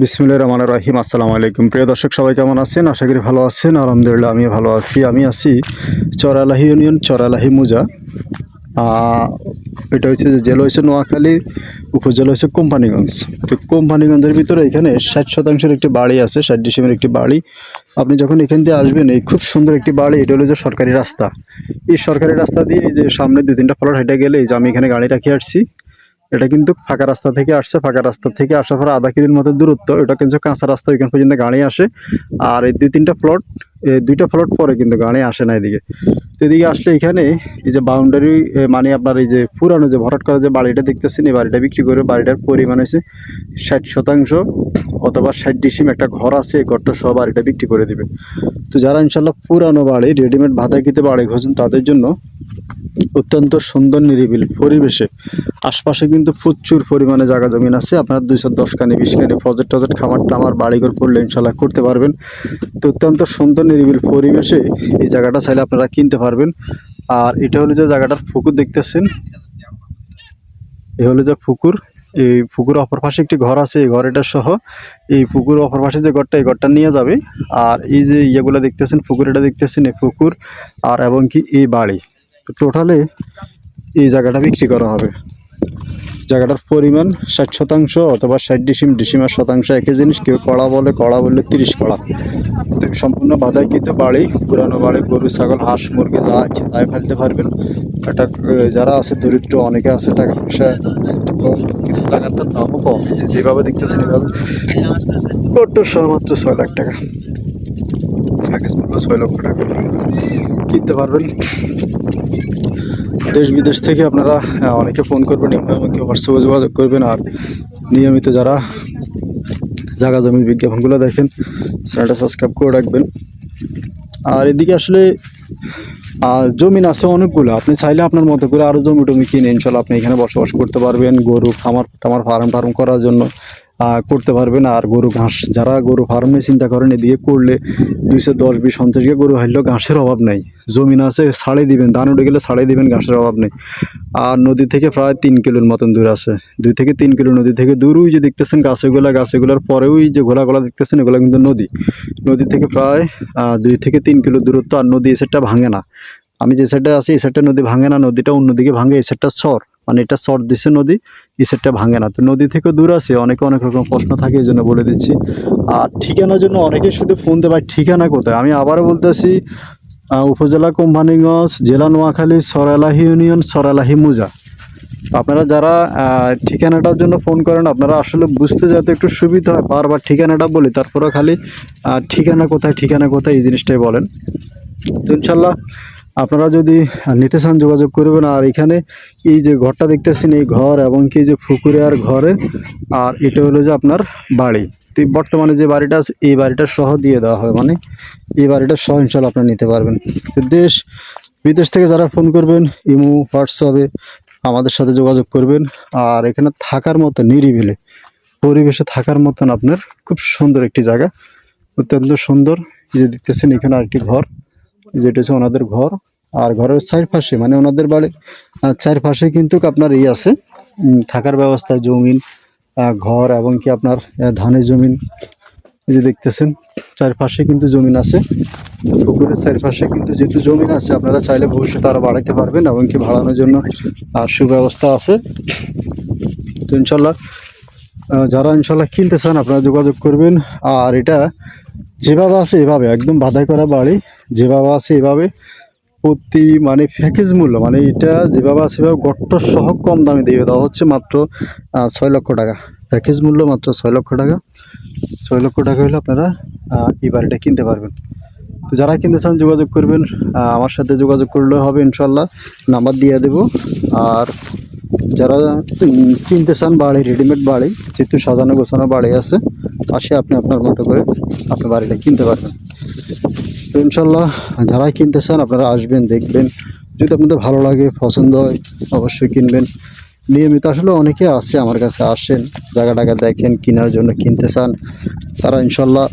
বিসমুল্লাহ রহমান রহিম। আসসালামু আলাইকুম। প্রিয় দর্শক, সবাই কেমন আছেন? আশা করি ভালো আছেন। আলহামদুলিল্লাহ আমি ভালো আছি। আমি আছি চরালাহি ইউনিয়ন চরালাহি মুজা। এটা হচ্ছে যে জেলা হচ্ছে নোয়াখালী, উপজেলা হচ্ছে কোম্পানিগঞ্জ। তো কোম্পানিগঞ্জের ভিতরে এখানে ষাট শতাংশের একটি বাড়ি আছে, ষাট ডিসেম্বর একটি বাড়ি। আপনি যখন এখান দিয়ে আসবেন, এই খুব সুন্দর একটি বাড়ি, এটা হলো যে সরকারি রাস্তা। এই সরকারি রাস্তা দিয়ে যে সামনে দু তিনটা ফলট হেঁটে গেলে যে আমি এখানে গাড়ি রাখি আসছি। এটা কিন্তু ফাঁকা রাস্তা থেকে আসছে, ফাঁকা রাস্তা থেকে আসার পরে আধা কিলোর মতো দূরত্ব। এটা কিন্তু কাঁচা রাস্তা, ওইখান পর্যন্ত গাড়ি আসে। আর এই দুই তিনটা প্লট এই দুইটা প্লট পরে কিন্তু গাড়ি আসে না এদিকে। তো এদিকে আসলে এখানে এই যে বাউন্ডারি মানে আপনার এই যে পুরানো যে ভরাট করা যে বাড়িটা দেখতেছেন, এই বাড়িটা বিক্রি করে বাড়িটার পরিমাণ হয়েছে ষাট শতাংশ অথবা ষাট ডিসিম একটা ঘর আছে, এই ঘরটা সহ বাড়িটা বিক্রি করে দিবে। তো যারা ইনশাল্লাহ পুরানো বাড়ি রেডিমেড ভাতাকিতে বাড়ি খোঁজেন, তাদের জন্য অত্যন্ত সুন্দর নিরিবিল পরিবেশে। আশপাশে কিন্তু প্রচুর পরিমাণে জায়গা জমিন আছে। আপনার দুইশো দশ কানি বিশ কানি প্রজেক্ট টজেক্ট খামার টামার বাড়িঘর করলে ইনশাল্লাহ করতে পারবেন। তো অত্যন্ত সুন্দর নিরিবিল পরিবেশে এই জায়গাটা চাইলে আপনারা কিনতে পারবেন। আর এটা হলো যে জায়গাটার পুকুর দেখতেছেন। এ হলো যে পুকুর। এই পুকুর অপর পাশে একটি ঘর আছে, এই ঘরটা সহ। এই পুকুর অপর পাশে যে ঘরটা, এই ঘরটা নিয়ে যাবে। আর এই যে ইয়েগুলো দেখতেছেন, পুকুর এটা দেখতেছেন, এই পুকুর আর এবং কি এই বাড়ি। টোটালে এই জায়গাটা বিক্রি করা হবে। জায়গাটার পরিমাণ ষাট শতাংশ অথবা ষাট ডিসিম ডিসিমের শতাংশ একই জিনিস কেউ কড়া বলে কড়া বললে তিরিশ কড়া। তো সম্পূর্ণ বাধাকৃত বাড়ি পুরানো বাড়ি গরু ছাগল হাঁস মুরগি যা আছে তাই ফেলতে পারবেন। আহ, যারা আছে দরিদ্র অনেকে আছে টাকা পয়সা একটু কম কিন্তু জায়গাটার দামও কম। যে যেভাবে দেখতেছেন এভাবে কত মাত্র ছয় লাখ টাকা? ছয় লক্ষ টাকা। কিনতে পারবেন। দেশ বিদেশ থেকে আপনারা অনেকে ফোন করবেন আমাকে হোয়াটসঅ্যাপে যোগাযোগ করবেন আর নিয়মিত যারা জায়গা জমির বিজ্ঞাপনগুলো দেখেন, চ্যানেলটা সাবস্ক্রাইব করে রাখবেন। আর এদিকে আসলে জমিন আছে অনেকগুলো। আপনি চাইলে আপনার মতো করে আরও জমি টমি কিনে, ইনশাল্লাহ আপনি এখানে বসবাস করতে পারবেন, গরু, খামার, টামার ফার্ম ফার্ম করার জন্য। করতে পারবেন আর গরু ঘাস, যারা গরু ফার্মে চিন্তা করেন, এদিকে করলে দুইশো দশ, বিশ, পঞ্চাশ বিঘা গরু হারলেও ঘাসের অভাব নেই। জমিন আছে, ছাড়ে দিবেন। ধান উঠে গেলে ছাড়ে দিবেন, ঘাসের অভাব নেই। আর নদী থেকে প্রায় তিন কিলোর মতন দূর আছে। দুই থেকে তিন কিলো নদী থেকে দূর ওই যে দেখতেছেন গাছেগুলা, গাছেগুলার পরে ওই যে ঘোলা গোলা দেখতেছেন, এগুলো কিন্তু নদী। নদী থেকে প্রায় দুই থেকে তিন কিলো দূরত্ব, আর নদী এই সাইডটা ভাঙে না। আমি যে সাইডে আছি, এই সাইডটা নদী ভাঙে না, নদীটা অন্যদিকে ভাঙে, এই সাইডটা চর। মানে এটা চর দিছে নদী এই সাইডটা ভাঙে না। তো নদী থেকে দূর আছে অনেকে অনেক রকম প্রশ্ন থাকে এই জন্য বলে দিচ্ছি। আর ঠিকানার জন্য অনেকে শুধু ফোন দেয় ভাই ঠিকানা কোথায়? আমি আবারও বলতেছি আহ, উপজেলা কোম্পানিগঞ্জ জেলা নোয়াখালী সরালাহি ইউনিয়ন সরালাহি মুজা। আপনারা যারা ঠিকানাটার জন্য ফোন করেন আপনারা আসলে বুঝতে যাতে একটু সুবিধা হয় বারবার ঠিকানাটা বলি তারপরেও খালি ঠিকানা কোথায় ঠিকানা কোথায় এই জিনিসটাই বলেন। তো ইনশাল্লাহ আপনারা যদি নিতে চান যোগাযোগ করবেন, আর এখানে এই যে ঘরটা দেখতেছেন, এই ঘর এবং কি যে পুকুরে আর ঘরে, আর এটা হলো যে আপনার বাড়ি। তো বর্তমানে যে বাড়িটা আছে, এই বাড়িটা সহ দিয়ে দেওয়া হয় মানে এই বাড়িটা সহ ইনশাল্লাহ আপনারা নিতে পারবেন। তো দেশ, বিদেশ থেকে যারা ফোন করবেন, ইমো, হোয়াটসঅ্যাপে আমাদের সাথে যোগাযোগ করবেন। আর এখানে থাকার মতো নিরিবিলে পরিবেশে থাকার মতন আপনার খুব সুন্দর একটি জায়গা। অত্যন্ত সুন্দর। যে দেখতেছেন, এখানে আরেকটি ঘর। এই যে এটা হচ্ছে ওনাদের ঘর, আর ঘরের চারপাশে মানে ওনাদের বাড়ির চারপাশে কিন্তু আপনার ই আছে থাকার ব্যবস্থা, জমিন ঘর, এবং কি আপনার ধানের জমিন, এই যে দেখতেছেন, চারপাশে কিন্তু জমিন আছে, পুকুরের চারপাশে কিন্তু যেহেতু জমিন আছে, আপনারা চাইলে ভবিষ্যতে আরও বাড়াইতে পারবেন এবং কি বাড়ানোর জন্য, আর সুব্যবস্থা আছে। তো ইনশাল্লাহ যারা ইনশাল্লাহ কিনতে চান, আপনারা যোগাযোগ করবেন, আর এটা যেভাবে আছে, এভাবে, একদম বাধাই করা বাড়ি। যেভাবে আছে এভাবে প্রতি মানে প্যাকেজ মূল্য মানে এটা যেভাবে আছে এভাবে গট্ট সহ কম দামে দিয়ে দেওয়া হচ্ছে মাত্র ছয় লক্ষ টাকা। প্যাকেজ মূল্য মাত্র ছয় লক্ষ টাকা। ছয় লক্ষ টাকা হলে আপনারা এই বাড়িটা কিনতে পারবেন। তো যারা কিনতে চান যোগাযোগ করবেন আমার সাথে যোগাযোগ করলে হবে ইনশাল্লাহ নাম্বার দিয়ে দেব। আর যারা কিনতে চান বাড়ি রেডিমেড বাড়ি, যেহেতু সাজানো গোছানো বাড়ি আছে, পাশে আপনি আপনার মতো করে আপনার বাড়িটা কিনতে পারবেন। তো ইনশাল্লাহ যারাই কিনতে চান আপনারা আসবেন, দেখবেন। যদি আপনাদের ভালো লাগে, পছন্দ হয়, অবশ্যই কিনবেন। নিয়মিত আসলে অনেকে আছে আমার কাছে আসেন, জায়গা টাকা দেখেন, কেনার জন্য কিনতে চান, তারা ইনশাল্লাহ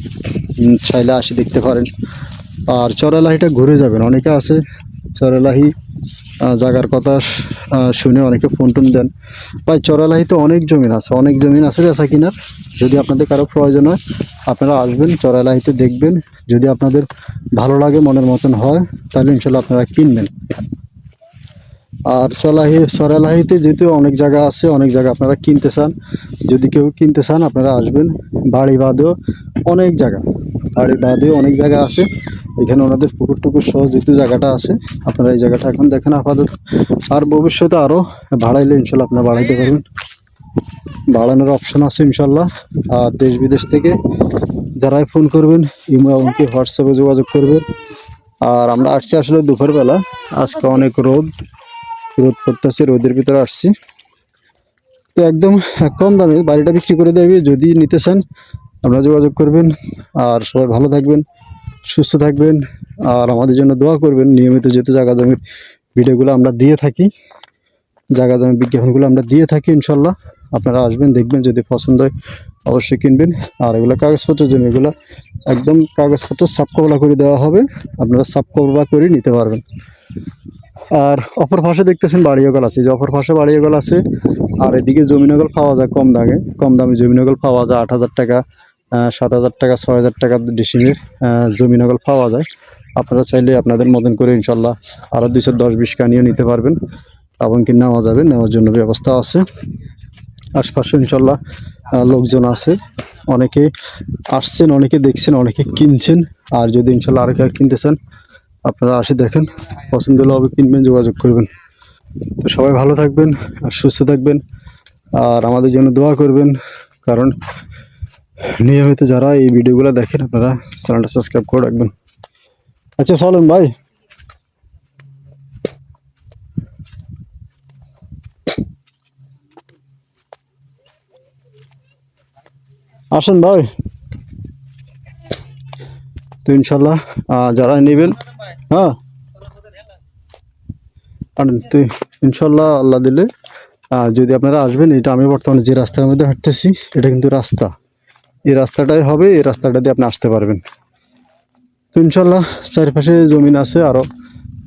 চাইলে আসে দেখতে পারেন। আর চরালাহিটা ঘুরে যাবেন, অনেকে আছে চরালাহি আহ, জায়গার কথা শুনে অনেকে ফোন টোন দেন। ভাই চরালাহিতে অনেক জমিন আছে। অনেক জমিন আছে বেচা কিনার। যদি আপনাদের কারও প্রয়োজন হয় আপনারা আসবেন চরালাহিতে দেখবেন। যদি আপনাদের ভালো লাগে মনের মতন হয় তাহলে ইনশাল্লাহ আপনারা কিনবেন। আর চলাহি চরালাহিতে যেহেতু অনেক জায়গা আছে অনেক জায়গা আপনারা কিনতে চান। যদি কেউ কিনতে চান আপনারা আসবেন। বাড়ি বাদেও অনেক জায়গা। বাড়ি বাদেও অনেক জায়গা আছে। এখানে ওনাদের পুকুর টুকুর সহ যেহেতু জায়গাটা আছে, আপনারা এই জায়গাটা এখন দেখেন আপাতত। আর ভবিষ্যতে আরও বাড়াইলে ইনশাল্লাহ আপনারা বাড়াইতে পারবেন। বাড়ানোর অপশন আছে ইনশাল্লাহ। আর দেশ বিদেশ থেকে যারাই ফোন করবেন, ইমো এমনকি হোয়াটসঅ্যাপে যোগাযোগ করবেন। আর আমরা আসছি আসলে দুপুরবেলা। আজকে অনেক রোদ রোদ পড়তেছে, রোদের ভিতরে আসছি। তো একদম কম দামে বাড়িটা বিক্রি করে দেবে, যদি নিতে চান আপনারা যোগাযোগ করবেন। আর সবাই ভালো থাকবেন। সুস্থ থাকবেন আর আমাদের জন্য দোয়া করবেন। নিয়মিত যেহেতু জায়গা জমির ভিডিওগুলো আমরা দিয়ে থাকি জায়গা জমির বিজ্ঞাপনগুলো আমরা দিয়ে থাকি ইনশাল্লাহ। আপনারা আসবেন, দেখবেন, যদি পছন্দ হয় অবশ্যই কিনবেন। আর এগুলো কাগজপত্র জমি, এগুলো একদম কাগজপত্র সাফ কবলা করে দেওয়া হবে। আপনারা সাফ কবলা করে নিতে পারবেন। আর অপর পাশে দেখতেছেন বাড়িওগল আছে। যে অপর পাশে বাড়িওগল আছে, আর এদিকে জমিনগল পাওয়া যায় কম দামে। কম দামে জমিনগল পাওয়া যায় আট হাজার টাকা। সাত হাজার টাকা, ছয় হাজার টাকা ডিসিমের জমিনগল পাওয়া যায়। আপনারা চাইলে আপনাদের মতন করে ইনশাল্লাহ আরও দুইশো দশ বিশ কানিও নিতে পারবেন এমনকি নেওয়া যাবে, নেওয়ার জন্য ব্যবস্থা আছে। আশপাশে ইনশাল্লাহ লোকজন আছে। অনেকে আসছেন, অনেকে দেখছেন, অনেকে কিনছেন। আর যদি ইনশাল্লাহ আরও কেউ কিনতে চান, আপনারা আসে দেখেন, পছন্দ হলে হবে কিনবেন, যোগাযোগ করবেন। তো সবাই ভালো থাকবেন আর সুস্থ থাকবেন। আর আমাদের জন্য দোয়া করবেন, কারণ নিয়মিত যারা এই ভিডিওগুলো দেখেন আপনারা, চ্যানেলটা সাবস্ক্রাইব করে রাখবেন। আচ্ছা চলেন ভাই। আসেন ভাই। তো ইনশাল্লাহ যারা নেবেন হ্যাঁ। তো ইনশাল্লাহ আল্লাহ দিলে যদি আপনারা আসবেন, এটা আমি বর্তমানে যে রাস্তার মধ্যে হাঁটতেছি, এটা কিন্তু রাস্তা। এই রাস্তাটাই হবে, এই রাস্তাটা দিয়ে আপনি আসতে পারবেন। তো ইনশাল্লাহ চারিপাশে জমিন আছে আরও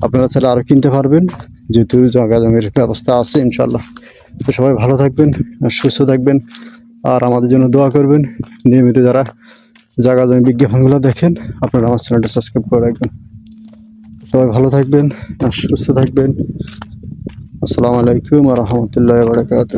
আপনারা চাইলে আরও কিনতে পারবেন, যেহেতু জায়গা জমির ব্যবস্থা আছে ইনশাল্লাহ। তো সবাই ভালো থাকবেন, সুস্থ থাকবেন, আর আমাদের জন্য দোয়া করবেন। নিয়মিত যারা জায়গা জমি বিজ্ঞাপনগুলো দেখেন, আপনারা আমার চ্যানেলটা সাবস্ক্রাইব করে রাখবেন। সবাই ভালো থাকবেন, সুস্থ থাকবেন। আসসালামু আলাইকুম রহমতুল্লাহ বারকাত